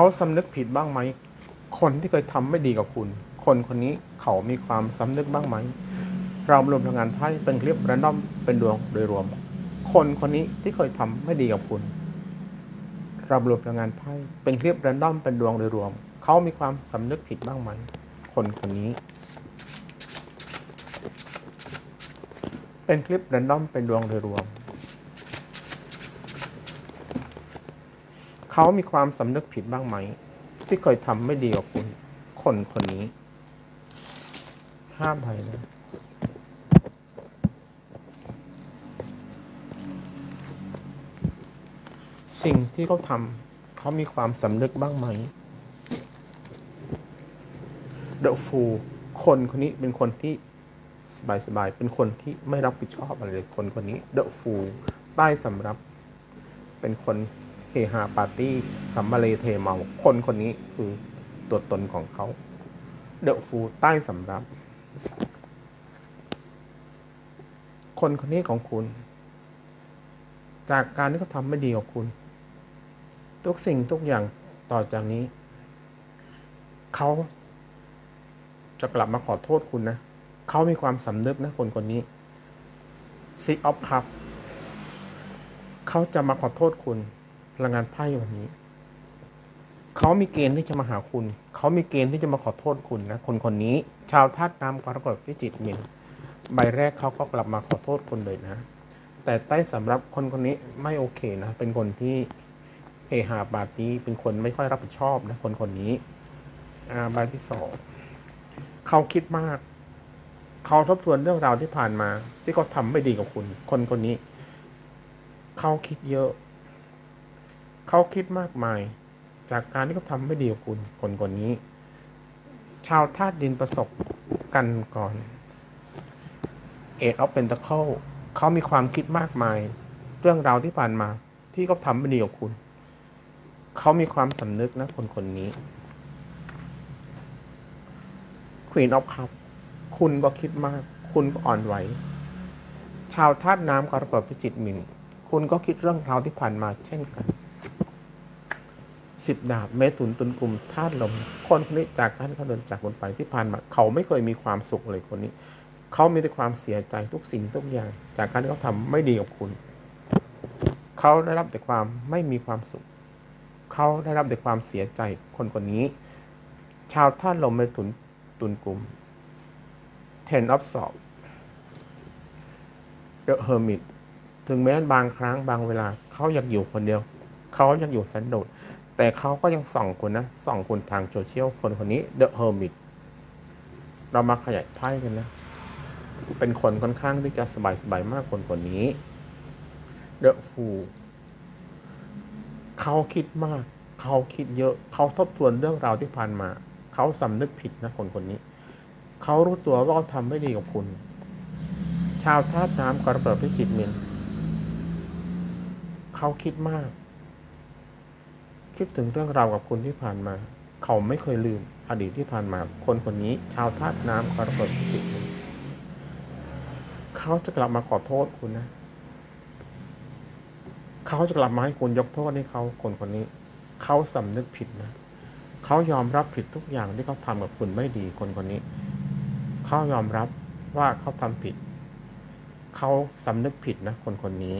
เขาสำนึกผิดบ้างไหม คนที่เคยทำไม่ดีกับคุณ คนคนนี้เขามีความสำนึกบ้างไหม เรารวมพลังงานไพ่เป็นคลิปแรนดอมเป็นดวงโดยรวม คนคนนี้ที่เคยทำไม่ดีกับคุณเรารวมพลังงานไพ่เป็นคลิปแรนดอมเป็นดวงโดยรวม เขามีความสำนึกผิดบ้างไหม คนคนนี้ เป็นคลิปแรนดอมเป็นดวงโดยรวม เขามีความสำนึกผิดบ้างไหม ที่เคยทำไม่ดีกับคุณ คนคนนี้ห้ามไปนะสิ่งที่เขาทำเขามีความสำนึกบ้างไหม The Fool คนคนนี้เป็นคนที่สบายๆเป็นคนที่ไม่รับผิดชอบอะไรเลยคนคนนี้ The Fool ใต้สำรับเป็นคน เฮฮาปาร์ตี้สัมมาเลเทเมา คนคนนี้คือตัวตนของเขา The Fool ใต้สำรับ คนคนนี้ของคุณ จากการที่เขาทำไม่ดีกับคุณ ทุกสิ่งทุกอย่างต่อจากนี้ เขาจะกลับมาขอโทษคุณนะ เขามีความสำนึกนะคนคนนี้ Six of Cup เขาจะมาขอโทษคุณ พลังงานไพ่วันนี้ เขามีเกณฑ์ที่จะมาหาคุณ เขามีเกณฑ์ที่จะมาขอโทษคุณนะ คนคนนี้ ชาวธาตุน้ำกรกฎพิจิตมินใบแรกเขาก็กลับมาขอโทษคุณเลยนะ แต่ใต้สำหรับคนคนนี้ไม่โอเคนะ เป็นคนที่เฮฮาปาร์ตี้เป็นคนไม่ค่อยรับผิดชอบนะคนคนนี้ อ่าใบที่สองเขาคิดมาก เขาทบทวนเรื่องราวที่ผ่านมา ที่เขาทำไม่ดีกับคุณ คนคนนี้ เขาคิดเยอะ เขาคิดมากมาย จากการที่เขาทำไม่ดีกับคุณคนคนนี้ ชาวธาตุดินประสบกันก่อนเอ็ดออฟเป็นตะเข้าเขามีความคิดมากมาย เรื่องราวที่ผ่านมาที่เขาทำไม่ดีกับคุณเขามีความสำนึกนะคนคนนี้ Queen of Cup คุณก็คิดมาก คุณก็อ่อนไหว ชาวธาตุน้ำกรกฎพิจิตมิน คุณก็คิดเรื่องราวที่ผ่านมาเช่นกัน สิบดาบเมถุนตุนกลุ่มธาตุลมคนคนนี้จากการที่เขาเดินจากคนไปที่ผ่านมาเขาไม่เคยมีความสุขเลยคนนี้ เขามีแต่ความเสียใจทุกสิ่งทุกอย่าง จากการที่เขาทำไม่ดีกับคุณ เขาได้รับแต่ความไม่มีความสุข เขาได้รับแต่ความเสียใจคนคนนี้ ชาวธาตุลมเมถุนตุนกลุ่ม Ten of Swords The Hermit ถึงแม้บางครั้งบางเวลา เขาอยากอยู่คนเดียว เขาอยากอยู่สันโดษ แต่เขาก็ยังส่องคุณนะส่องคุณทางโซเชียลคนคนนี้ The Hermit เรามาขยายไพ่กันนะ เป็นคนค่อนข้างที่จะสบายๆมากคนคนนี้ The Fool เขาคิดมาก เขาคิดเยอะ เขาทบทวนเรื่องราวที่ผ่านมา เขาสำนึกผิดนะคนคนนี้ เขารู้ตัวว่าเขาทำไม่ดีกับคุณ ชาวธาตุน้ำกรกฎพิจิตมินเขาคิดมาก คิดถึงเรื่องราวกับคุณที่ผ่านมา เขาไม่เคยลืมอดีตที่ผ่านมา คนคนนี้ชาวธาตุน้ำกรกฎจิตเขาจะกลับมาขอโทษคุณนะ เขาจะกลับมาให้คุณยกโทษให้เขาคนคนนี้ เขาสำนึกผิดนะ เขายอมรับผิดทุกอย่างที่เขาทำกับคุณไม่ดีคนคนนี้ เขายอมรับว่าเขาทำผิด เขาสำนึกผิดนะ คนคนนี้